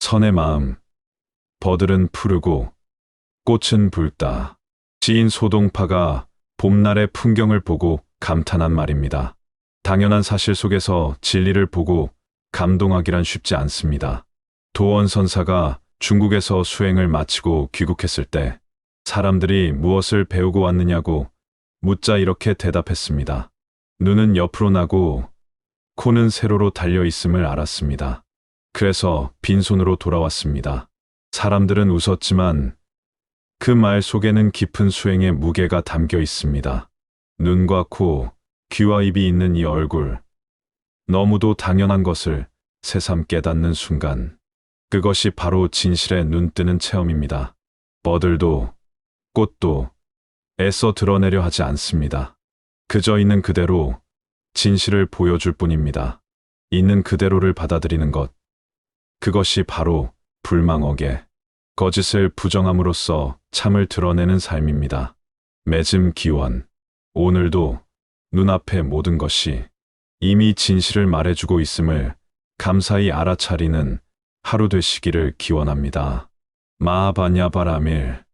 선의 마음. 버들은 푸르고 꽃은 붉다. 지인 소동파가 봄날의 풍경을 보고 감탄한 말입니다. 당연한 사실 속에서 진리를 보고 감동하기란 쉽지 않습니다. 도원 선사가 중국에서 수행을 마치고 귀국했을 때 사람들이 무엇을 배우고 왔느냐고 묻자 이렇게 대답했습니다. 눈은 옆으로 나고 코는 세로로 달려 있음을 알았습니다. 그래서 빈손으로 돌아왔습니다. 사람들은 웃었지만 그 말 속에는 깊은 수행의 무게가 담겨 있습니다. 눈과 코, 귀와 입이 있는 이 얼굴. 너무도 당연한 것을 새삼 깨닫는 순간. 그것이 바로 진실의 눈뜨는 체험입니다. 버들도, 꽃도 애써 드러내려 하지 않습니다. 그저 있는 그대로 진실을 보여줄 뿐입니다. 있는 그대로를 받아들이는 것. 그것이 바로 불망억의 거짓을 부정함으로써 참을 드러내는 삶입니다. 매즘 기원. 오늘도 눈앞의 모든 것이 이미 진실을 말해주고 있음을 감사히 알아차리는 하루 되시기를 기원합니다. 마하바냐바라밀